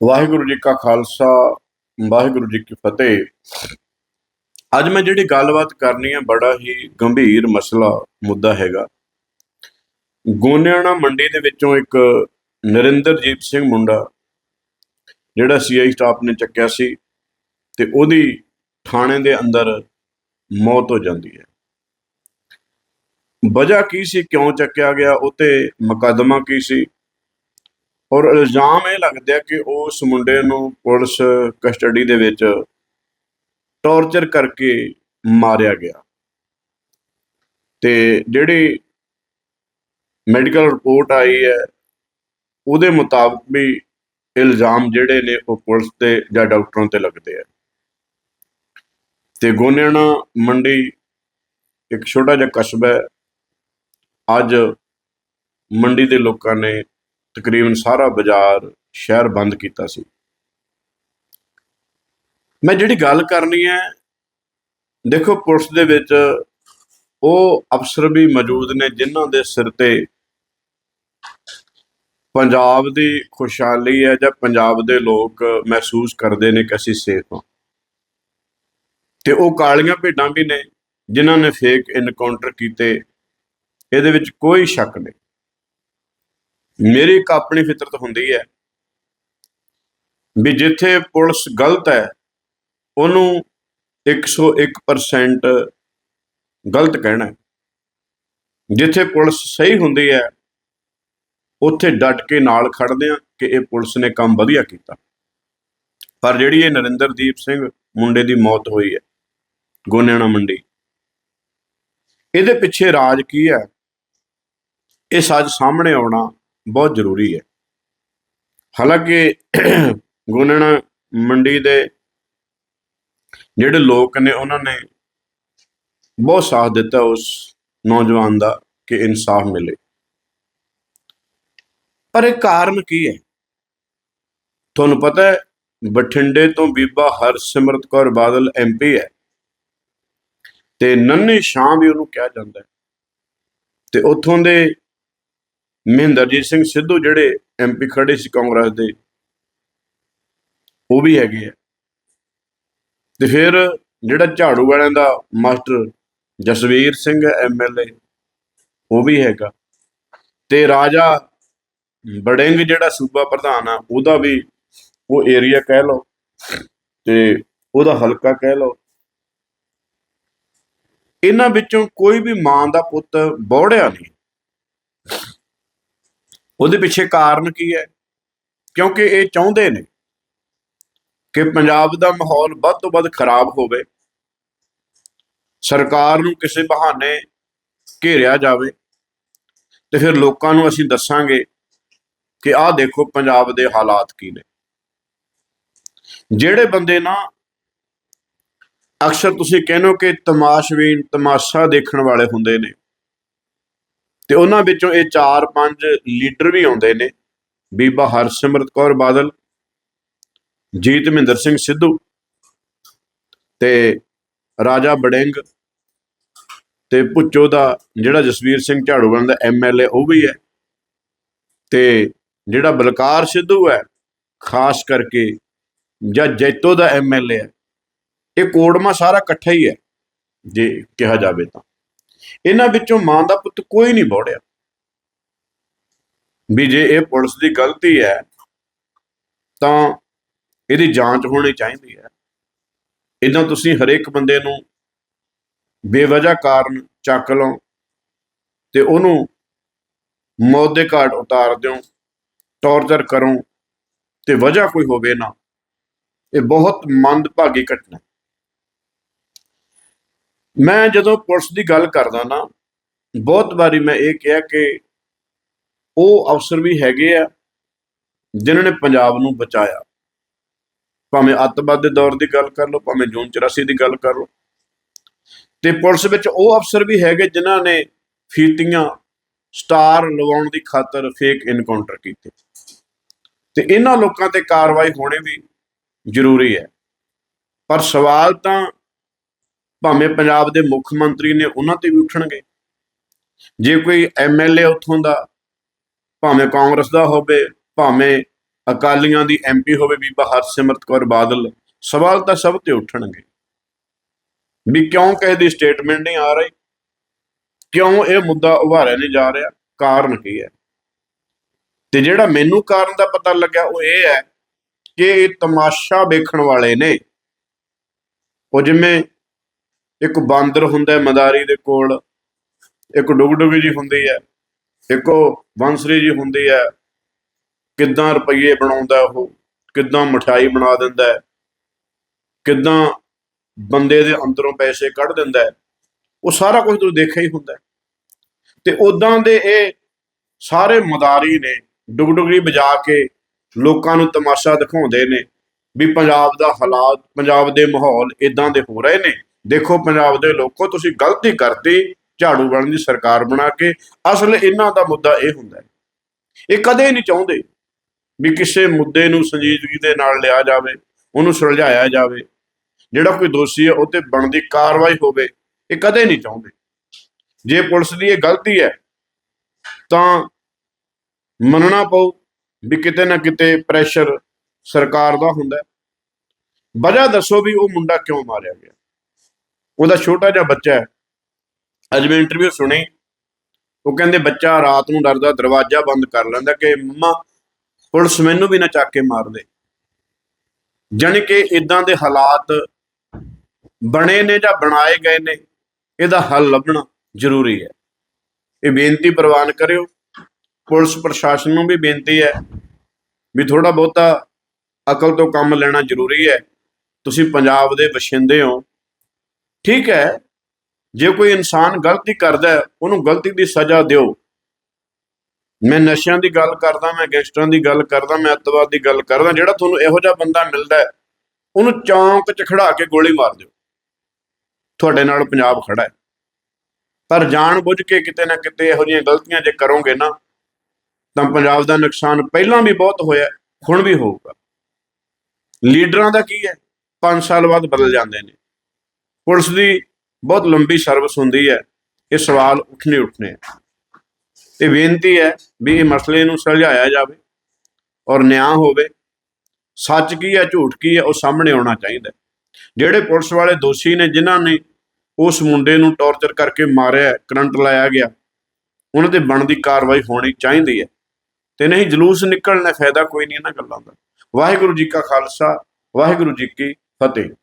ਵਾਹਿਗੁਰੂ ਜੀ ਕਾ ਖਾਲਸਾ, ਵਾਹਿਗੁਰੂ ਜੀ ਕੀ ਫਤਿਹ। ਅੱਜ ਮੈਂ ਜਿਹੜੀ ਗੱਲਬਾਤ ਕਰਨੀ ਹੈ ਬੜਾ ਹੀ ਗੰਭੀਰ ਮਸਲਾ ਮੁੱਦਾ ਹੈਗਾ। ਗੋਨਿਆਣਾ ਮੰਡੀ ਦੇ ਵਿੱਚੋਂ ਇੱਕ ਨਰਿੰਦਰਜੀਤ ਸਿੰਘ ਮੁੰਡਾ, ਜਿਹੜਾ ਸੀਆਈ ਸਟਾਫ ਨੇ ਚੱਕਿਆ ਸੀ ਤੇ ਉਹਦੀ ਥਾਣੇ ਦੇ ਅੰਦਰ ਮੌਤ ਹੋ ਜਾਂਦੀ ਹੈ। ਵਜ੍ਹਾ ਕੀ ਸੀ, ਕਿਉਂ ਚੱਕਿਆ ਗਿਆ ਉਤੇ ਮੁਕੱਦਮਾ ਕੀ ਸੀ? ਔਰ ਇਲਜ਼ਾਮ ਇਹ ਲੱਗਦਾ ਕਿ ਉਸ ਮੁੰਡੇ ਨੂੰ ਪੁਲਿਸ ਕਸਟਡੀ ਦੇ ਵਿੱਚ ਟੌਰਚਰ ਕਰਕੇ ਮਾਰਿਆ ਗਿਆ। ਤੇ ਜਿਹੜੀ ਮੈਡੀਕਲ ਰਿਪੋਰਟ ਆਈ ਹੈ, ਉਹਦੇ ਮੁਤਾਬਕ ਵੀ ਇਲਜ਼ਾਮ ਜਿਹੜੇ ਨੇ ਉਹ ਪੁਲਿਸ ਤੇ ਜਾਂ ਡਾਕਟਰਾਂ ਤੇ ਲੱਗਦੇ ਆ। ਤੇ ਗੋਨਿਆਣਾ ਮੰਡੀ ਇੱਕ ਛੋਟਾ ਜਿਹਾ ਕਸਬਾ ਹੈ। ਅੱਜ ਮੰਡੀ ਦੇ ਲੋਕਾਂ ਨੇ ਤਕਰੀਬਨ ਸਾਰਾ ਬਾਜ਼ਾਰ ਸ਼ਹਿਰ ਬੰਦ ਕੀਤਾ ਸੀ। ਮੈਂ ਜਿਹੜੀ ਗੱਲ ਕਰਨੀ ਹੈ, ਦੇਖੋ ਪੁਲਿਸ ਦੇ ਵਿੱਚ ਉਹ ਅਫਸਰ ਵੀ ਮੌਜੂਦ ਨੇ ਜਿਨ੍ਹਾਂ ਦੇ ਸਿਰ ਤੇ ਪੰਜਾਬ ਦੀ ਖੁਸ਼ਹਾਲੀ ਹੈ ਜਾਂ ਪੰਜਾਬ ਦੇ ਲੋਕ ਮਹਿਸੂਸ ਕਰਦੇ ਨੇ ਕਿ ਅਸੀਂ ਸੇਫ ਹਾਂ। ਤੇ ਉਹ ਕਾਲੀਆਂ ਭੇਡਾਂ ਵੀ ਨੇ ਜਿਨ੍ਹਾਂ ਨੇ ਫੇਕ ਇਨਕਾਊਂਟਰ ਕੀਤੇ। ਇਹਦੇ ਵਿੱਚ ਕੋਈ ਸ਼ੱਕ ਨਹੀਂ। ਮੇਰੀ ਇੱਕ ਆਪਣੀ ਫਿਤਰਤ ਹੁੰਦੀ ਹੈ ਵੀ ਜਿੱਥੇ ਪੁਲਿਸ ਗਲਤ ਹੈ, ਉਹਨੂੰ 101% ਗਲਤ ਕਹਿਣਾ ਜਿੱਥੇ ਪੁਲਿਸ ਸਹੀ ਹੁੰਦੀ ਹੈ, ਉੱਥੇ ਡਟ ਕੇ ਨਾਲ ਖੜਦੇ ਆ ਕਿ ਇਹ ਪੁਲਿਸ ਨੇ ਕੰਮ ਵਧੀਆ ਕੀਤਾ। ਪਰ ਜਿਹੜੀ ਇਹ ਨਰਿੰਦਰਦੀਪ ਸਿੰਘ ਮੁੰਡੇ ਦੀ ਮੌਤ ਹੋਈ ਹੈ, ਗੋਨਿਆਣਾ ਮੰਡੀ, ਇਹਦੇ ਪਿੱਛੇ ਰਾਜ ਕੀ ਹੈ? ਇਹ ਸੱਚ ਸਾਹਮਣੇ ਆਉਣਾ ਬਹੁਤ ਜ਼ਰੂਰੀ ਹੈ। ਹਾਲਾਂਕਿ ਗੁੰਨਣਾ ਮੰਡੀ ਦੇ ਜਿਹੜੇ ਲੋਕ ਨੇ, ਉਹਨਾਂ ਨੇ ਬਹੁਤ ਸਾਥ ਦਿੱਤਾ ਉਸ ਨੌਜਵਾਨ ਦਾ ਕਿ ਇਨਸਾਫ ਮਿਲੇ। ਪਰ ਇਹ ਕਾਰਨ ਕੀ ਹੈ? ਤੁਹਾਨੂੰ ਪਤਾ ਹੈ, ਬਠਿੰਡੇ ਤੋਂ ਬੀਬਾ ਹਰਸਿਮਰਤ ਕੌਰ ਬਾਦਲ ਐਮਪੀ ਹੈ ਤੇ ਨੰਨੇ ਸ਼ਾਹ ਵੀ ਉਹਨੂੰ ਕਿਹਾ ਜਾਂਦਾ ਹੈ। ਤੇ ਉੱਥੋਂ ਦੇ ਮਹਿੰਦਰਜੀਤ ਸਿੰਘ ਸਿੱਧੂ ਜਿਹੜੇ ਐਮਪੀ ਖੜੇ ਸੀ ਕਾਂਗਰਸ ਦੇ, ਉਹ ਵੀ ਹੈਗੇ ਆ। ਤੇ ਫਿਰ ਜਿਹੜਾ ਝਾੜੂ ਵਾਲਿਆਂ ਦਾ ਮਾਸਟਰ ਜਸਵੀਰ ਸਿੰਘ ਐਮਐਲਏ ਉਹ ਵੀ ਹੈਗਾ। ਤੇ ਰਾਜਾ ਬੜਿੰਗ ਜਿਹੜਾ ਸੂਬਾ ਪ੍ਰਧਾਨ ਆ, ਉਹਦਾ ਵੀ ਉਹ ਏਰੀਆ ਕਹਿ ਲਓ ਤੇ ਉਹਦਾ ਹਲਕਾ ਕਹਿ ਲਓ। ਇਹਨਾਂ ਵਿੱਚੋਂ ਕੋਈ ਵੀ ਮਾਂ ਦਾ ਪੁੱਤ ਬੌੜਿਆ ਨਹੀਂ। ਉਹਦੇ ਪਿੱਛੇ ਕਾਰਨ ਕੀ ਹੈ? ਕਿਉਂਕਿ ਇਹ ਚਾਹੁੰਦੇ ਨੇ ਕਿ ਪੰਜਾਬ ਦਾ ਮਾਹੌਲ ਵੱਧ ਤੋਂ ਵੱਧ ਖਰਾਬ ਹੋਵੇ, ਸਰਕਾਰ ਨੂੰ ਕਿਸੇ ਬਹਾਨੇ ਘੇਰਿਆ ਜਾਵੇ ਤੇ ਫਿਰ ਲੋਕਾਂ ਨੂੰ ਅਸੀਂ ਦੱਸਾਂਗੇ ਕਿ ਆਹ ਦੇਖੋ ਪੰਜਾਬ ਦੇ ਹਾਲਾਤ ਕੀ ਨੇ। ਜਿਹੜੇ ਬੰਦੇ ਨਾ ਅਕਸਰ ਤੁਸੀਂ ਕਹਿੰਦੇ ਹੋ ਕਿ ਤਮਾਸ਼ਵੀਨ ਤਮਾਸ਼ਾ ਦੇਖਣ ਵਾਲੇ ਹੁੰਦੇ ਨੇ ਤੇ ਉਹਨਾਂ ਵਿੱਚੋਂ ਇਹ 4-5 ਲੀਡਰ ਵੀ ਆਉਂਦੇ ਨੇ, ਬੀਬਾ ਹਰਸਿਮਰਤ ਕੌਰ ਬਾਦਲ ਜੀਤ ਮਹਿੰਦਰ ਸਿੰਘ ਸਿੱਧੂ ਤੇ ਰਾਜਾ ਬੜਿੰਗ ਤੇ ਭੁੱਚੋ ਦਾ ਜਿਹੜਾ ਜਸਵੀਰ ਸਿੰਘ ਝਾੜੂਵਾਲ ਦਾ ਐਮਐਲਏ ਉਹ ਵੀ ਹੈ ਤੇ ਜਿਹੜਾ ਬਲਕਾਰ ਸਿੱਧੂ ਹੈ, ਖਾਸ ਕਰਕੇ ਜਾਂ ਜੈਤੋ ਦਾ ਐਮਐਲਏ ਹੈ, ਇਹ ਕੋੜਮਾ ਸਾਰਾ ਇਕੱਠਾ ਹੀ ਹੈ ਜੇ ਕਿਹਾ ਜਾਵੇ ਤਾਂ। ਇਹਨਾਂ ਵਿੱਚੋਂ ਮਾਂ ਦਾ ਪੁੱਤ ਕੋਈ ਨਹੀਂ ਬੋੜਿਆ ਵੀ ਜੇ ਇਹ ਪੁਲਿਸ ਦੀ ਗਲਤੀ ਹੈ, ਤਾਂ ਇਹਦੀ ਜਾਂਚ ਹੋਣੀ ਚਾਹੀਦੀ ਹੈ। ਇਦਾਂ ਤੁਸੀਂ ਹਰੇਕ ਬੰਦੇ ਨੂੰ ਬੇਵਜ੍ਹਾ ਕਾਰਨ ਚੱਕ ਲਓ ਤੇ ਉਹਨੂੰ ਮੌਤ ਦੇ ਘਾਟ ਉਤਾਰ ਦਿਓ, ਟੌਰਚਰ ਕਰੋ ਤੇ ਵਜ੍ਹਾ ਕੋਈ ਹੋਵੇ ਨਾ, ਇਹ ਬਹੁਤ ਮੰਦਭਾਗੀ ਘਟਨਾ ਮੈਂ ਜਦੋਂ ਪੁਲਿਸ ਦੀ ਗੱਲ ਕਰਦਾ ਨਾ, ਬਹੁਤ ਵਾਰੀ ਮੈਂ ਇਹ ਕਿਹਾ ਕਿ ਉਹ ਅਫਸਰ ਵੀ ਹੈਗੇ ਆ ਜਿਨ੍ਹਾਂ ਨੇ ਪੰਜਾਬ ਨੂੰ ਬਚਾਇਆ। ਭਾਵੇਂ ਅੱਤਵਾਦ ਦੇ ਦੌਰ ਦੀ ਗੱਲ ਕਰ ਲਓ, ਭਾਵੇਂ ਜੂਨ 84 ਦੀ ਗੱਲ ਕਰ ਲਓ। ਤੇ ਪੁਲਿਸ ਵਿੱਚ ਉਹ ਅਫਸਰ ਵੀ ਹੈਗੇ ਜਿਨ੍ਹਾਂ ਨੇ ਫੀਤੀਆਂ ਸਟਾਰ ਲਗਾਉਣ ਦੀ ਖਾਤਰ ਫੇਕ ਇਨਕਾਊਂਟਰ ਕੀਤੇ। ਤੇ ਇਹਨਾਂ ਲੋਕਾਂ ਤੇ ਕਾਰਵਾਈ ਹੋਣੀ ਵੀ ਜ਼ਰੂਰੀ ਹੈ। ਪਰ ਸਵਾਲ ਤਾਂ ਭਾਵੇਂ ਪੰਜਾਬ ਦੇ ਮੁੱਖ ਮੰਤਰੀ ਨੇ ਉਹਨਾਂ ਤੇ ਵੀ ਉੱਠਣਗੇ। ਜੇ ਕੋਈ ਐਮਐਲਏ ਉੱਥੋਂ ਦਾ, ਭਾਵੇਂ ਕਾਂਗਰਸ ਦਾ ਹੋਵੇ, ਭਾਵੇਂ ਅਕਾਲੀਆਂ ਦੀ ਐਮਪੀ ਹੋਵੇ, ਬੀਬਾ ਹਰਸਿਮਰਤ ਕੌਰ ਬਾਦਲ, ਸਵਾਲ ਤਾਂ ਸਭ ਤੇ ਉੱਠਣਗੇ। ਵੀ ਕਿਉਂ ਕਿਸੇ ਦੀ ਸਟੇਟਮੈਂਟ ਨਹੀਂ ਆ ਰਹੀ? ਕਿਉਂ ਇਹ ਮੁੱਦਾ ਉਭਾਰਿਆ ਨਹੀਂ ਜਾ ਰਿਹਾ? ਕਾਰਨ ਕੀ ਹੈ? ਤੇ ਜਿਹੜਾ ਮੈਨੂੰ ਕਾਰਨ ਦਾ ਪਤਾ ਲੱਗਿਆ, ਉਹ ਇਹ ਹੈ ਕਿ ਇਹ ਤਮਾਸ਼ਾ ਵੇਖਣ ਵਾਲੇ ਨੇ। ਉਹ ਜਿਵੇਂ ਇੱਕ ਬਾਂਦਰ ਹੁੰਦਾ ਮਦਾਰੀ ਦੇ ਕੋਲ, ਇੱਕ ਡੁਗਡੁਗੀ ਜੀ ਹੁੰਦੀ ਹੈ, ਇੱਕ ਉਹ ਬੰਸਰੀ ਜੀ ਹੁੰਦੀ ਹੈ। ਕਿੱਦਾਂ ਰੁਪਈਏ ਬਣਾਉਂਦਾ ਉਹ, ਕਿੱਦਾਂ ਮਠਾਈ ਬਣਾ ਦਿੰਦਾ ਹੈ, ਕਿੱਦਾਂ ਬੰਦੇ ਦੇ ਅੰਦਰੋਂ ਪੈਸੇ ਕੱਢ ਦਿੰਦਾ ਹੈ, ਉਹ ਸਾਰਾ ਕੁਝ ਤੁਸੀਂ ਦੇਖਿਆ ਹੀ ਹੁੰਦਾ ਤੇ ਉਦਾਂ ਦੇ ਇਹ ਸਾਰੇ ਮਦਾਰੀ ਨੇ, ਡੁਗਡੁਗੀ ਵਜਾ ਕੇ ਲੋਕਾਂ ਨੂੰ ਤਮਾਸ਼ਾ ਦਿਖਾਉਂਦੇ ਨੇ ਵੀ ਪੰਜਾਬ ਦਾ ਹਾਲਾਤ, ਪੰਜਾਬ ਦੇ ਮਾਹੌਲ ਇਦਾਂ ਦੇ ਹੋ ਰਹੇ ਨੇ। ਦੇਖੋ ਪੰਜਾਬ ਦੇ ਲੋਕੋ, ਤੁਸੀਂ ਗਲਤੀ ਕਰਤੀ ਝਾੜੂ ਬਣਨ ਦੀ ਸਰਕਾਰ ਬਣਾ ਕੇ। ਅਸਲ ਇਹਨਾਂ ਦਾ ਮੁੱਦਾ ਇਹ ਹੁੰਦਾ ਹੈ। ਇਹ ਕਦੇ ਨਹੀਂ ਚਾਹੁੰਦੇ ਵੀ ਕਿਸੇ ਮੁੱਦੇ ਨੂੰ ਸੰਜੀਦਗੀ ਦੇ ਨਾਲ ਲਿਆ ਜਾਵੇ, ਉਹਨੂੰ ਸੁਲਝਾਇਆ ਜਾਵੇ। ਜਿਹੜਾ ਕੋਈ ਦੋਸ਼ੀ ਹੈ, ਉਹ ਤੇ ਬਣਦੀ ਕਾਰਵਾਈ ਹੋਵੇ, ਇਹ ਕਦੇ ਨਹੀਂ ਚਾਹੁੰਦੇ। ਜੇ ਪੁਲਿਸ ਦੀ ਇਹ ਗਲਤੀ ਹੈ, ਤਾਂ ਮੰਨਣਾ ਪਊ ਵੀ ਕਿਤੇ ਨਾ ਕਿਤੇ ਪ੍ਰੈਸ਼ਰ ਸਰਕਾਰ ਦਾ ਹੁੰਦਾ ਵਜ੍ਹਾ ਦੱਸੋ ਵੀ ਉਹ ਮੁੰਡਾ ਕਿਉਂ ਮਾਰਿਆ ਗਿਆ? ਉਹਦਾ ਛੋਟਾ ਜਿਹਾ ਬੱਚਾ ਹੈ। ਅੱਜ ਮੈਂ ਇੰਟਰਵਿਊ ਸੁਣੀ। ਉਹ ਕਹਿੰਦੇ, ਬੱਚਾ ਰਾਤ ਨੂੰ ਡਰਦਾ, ਦਰਵਾਜ਼ਾ ਬੰਦ ਕਰ ਲੈਂਦਾ ਕਿ ਮੰਮਾ, ਪੁਲਿਸ ਮੈਨੂੰ ਵੀ ਨਾ ਚੱਕ ਕੇ ਮਾਰ ਦੇ। ਜਾਣੀ ਕਿ ਇਦਾਂ ਦੇ ਹਾਲਾਤ ਬਣੇ ਨੇ ਜਾਂ ਬਣਾਏ ਗਏ ਨੇ, ਇਹਦਾ ਹੱਲ ਲੱਭਣਾ ਜ਼ਰੂਰੀ ਹੈ। ਇਹ ਬੇਨਤੀ ਪ੍ਰਵਾਨ ਕਰਿਓ। ਪੁਲਿਸ ਪ੍ਰਸ਼ਾਸਨ ਨੂੰ ਵੀ ਬੇਨਤੀ ਹੈ ਵੀ ਥੋੜਾ ਬਹੁਤਾ ਅਕਲ ਤੋਂ ਕੰਮ ਲੈਣਾ ਜ਼ਰੂਰੀ ਹੈ। ਤੁਸੀਂ ਪੰਜਾਬ ਦੇ ਵਸਿੰਦੇ ਹੋ। ਠੀਕ ਹੈ, ਜੇ ਕੋਈ ਇਨਸਾਨ ਗਲਤੀ ਕਰਦਾ ਹੈ, ਉਹਨੂੰ ਗਲਤੀ ਦੀ ਸਜ਼ਾ ਦਿਓ। ਮੈਂ ਨਸ਼ਿਆਂ ਦੀ ਗੱਲ ਕਰਦਾ, ਮੈਂ ਗੈਂਗਸਟਰਾਂ ਦੀ ਗੱਲ ਕਰਦਾ, ਮੈਂ ਅੱਤਵਾਦ ਦੀ ਗੱਲ ਕਰਦਾ, ਜਿਹੜਾ ਤੁਹਾਨੂੰ ਇਹੋ ਜਿਹਾ ਬੰਦਾ ਮਿਲਦਾ ਹੈ, ਉਹਨੂੰ ਚੌਂਕ 'ਚ ਖੜਾ ਕੇ ਗੋਲੀ ਮਾਰ ਦਿਓ। ਤੁਹਾਡੇ ਨਾਲ ਪੰਜਾਬ ਖੜਾ ਹੈ। ਪਰ ਜਾਣ ਬੁੱਝ ਕੇ ਕਿਤੇ ਨਾ ਕਿਤੇ ਇਹੋ ਜਿਹੀਆਂ ਗਲਤੀਆਂ ਜੇ ਕਰੋਗੇ ਨਾ, ਤਾਂ ਪੰਜਾਬ ਦਾ ਨੁਕਸਾਨ ਪਹਿਲਾਂ ਵੀ ਬਹੁਤ ਹੋਇਆ ਹੁਣ ਵੀ ਹੋਊਗਾ। ਲੀਡਰਾਂ ਦਾ ਕੀ ਹੈ? 5 ਸਾਲ ਬਾਅਦ ਬਦਲ ਜਾਂਦੇ ਨੇ। ਪੁਲਿਸ ਦੀ ਬਹੁਤ ਲੰਬੀ ਸਰਵਿਸ ਹੁੰਦੀ ਹੈ ਇਹ ਸਵਾਲ ਉੱਠਣੇ ਉੱਠਣੇ ਹੈ ਤੇ ਬੇਨਤੀ ਹੈ ਵੀ ਇਹ ਮਸਲੇ ਨੂੰ ਸੁਲਝਾਇਆ ਜਾਵੇ ਔਰ ਨਿਆਂ ਹੋਵੇ। ਸੱਚ ਕੀ ਹੈ, ਝੂਠ ਕੀ ਹੈ, ਉਹ ਸਾਹਮਣੇ ਆਉਣਾ ਚਾਹੀਦਾ ਜਿਹੜੇ ਪੁਲਿਸ ਵਾਲੇ ਦੋਸ਼ੀ ਨੇ, ਜਿਨ੍ਹਾਂ ਨੇ ਉਸ ਮੁੰਡੇ ਨੂੰ ਟੌਰਚਰ ਕਰਕੇ ਮਾਰਿਆ, ਕਰੰਟ ਲਾਇਆ ਗਿਆ, ਉਹਨਾਂ ਤੇ ਬਣਦੀ ਕਾਰਵਾਈ ਹੋਣੀ ਚਾਹੀਦੀ ਹੈ। ਤੇ ਨਹੀਂ, ਜਲੂਸ ਨਿਕਲਣਾ ਫਾਇਦਾ ਕੋਈ ਨਹੀਂ ਇਹਨਾਂ ਗੱਲਾਂ ਦਾ। ਵਾਹਿਗੁਰੂ ਜੀ ਕਾ ਖਾਲਸਾ, ਵਾਹਿਗੁਰੂ ਜੀ ਕੀ ਫਤਿਹ।